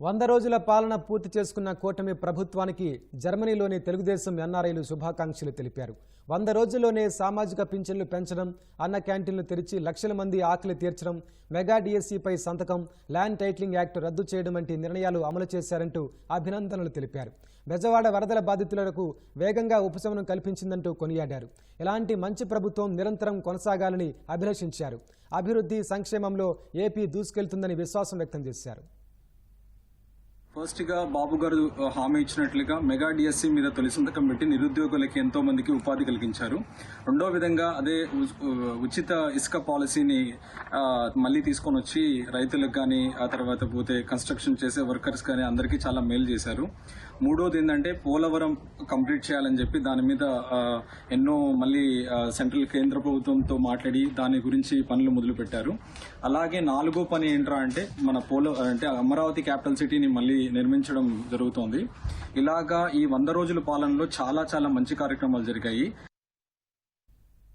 వంద రోజుల పాలన పూర్తి చేసుకున్న కూటమి ప్రభుత్వానికి జర్మనీలోని తెలుగుదేశం ఎన్ఆర్ఐలు శుభాకాంక్షలు తెలిపారు. వంద రోజుల్లోనే సామాజిక పింఛన్లు పెంచడం అన్న క్యాంటీన్లు తెరిచి లక్షల మంది ఆకలి తీర్చడం మెగా డిఎస్సిపై సంతకం ల్యాండ్ టైటిలింగ్ యాక్ట్ రద్దు చేయడం వంటి నిర్ణయాలు అమలు చేశారంటూ అభినందనలు తెలిపారు. బెజవాడ వరదల బాధితులకు వేగంగా ఉపశమనం కల్పించిందంటూ కొనియాడారు. ఇలాంటి మంచి ప్రభుత్వం నిరంతరం కొనసాగాలని అభిలషించారు. అభివృద్ధి సంక్షేమంలో ఏపీ దూసుకెళ్తుందని విశ్వాసం వ్యక్తం చేశారు. ఫస్ట్గా బాబు గారు హామీ ఇచ్చినట్లుగా మెగా డిఎస్సి మీద తొలి సంతకం పెట్టి నిరుద్యోగులకి ఎంతో మందికి ఉపాధి కలిగించారు. రెండో విధంగా అదే ఉచిత ఇసుక పాలసీని మళ్ళీ తీసుకొని వచ్చి రైతులకు కానీ ఆ తర్వాత పోతే కన్స్ట్రక్షన్ చేసే వర్కర్స్ కానీ అందరికీ చాలా మేలు చేశారు. మూడోది ఏంటంటే పోలవరం కంప్లీట్ చేయాలని చెప్పి దాని మీద ఎన్నో మళ్ళీ సెంట్రల్ కేంద్ర ప్రభుత్వంతో మాట్లాడి దాని గురించి పనులు మొదలు పెట్టారు అలాగే నాలుగో పని ఏంట్రా అంటే మన పోల అంటే అమరావతి క్యాపిటల్ సిటీని మళ్ళీ నిర్మించడం జరుగుతోంది. ఇలాగా ఈ వంద రోజుల పాలనలో చాలా చాలా మంచి కార్యక్రమాలు జరిగాయి.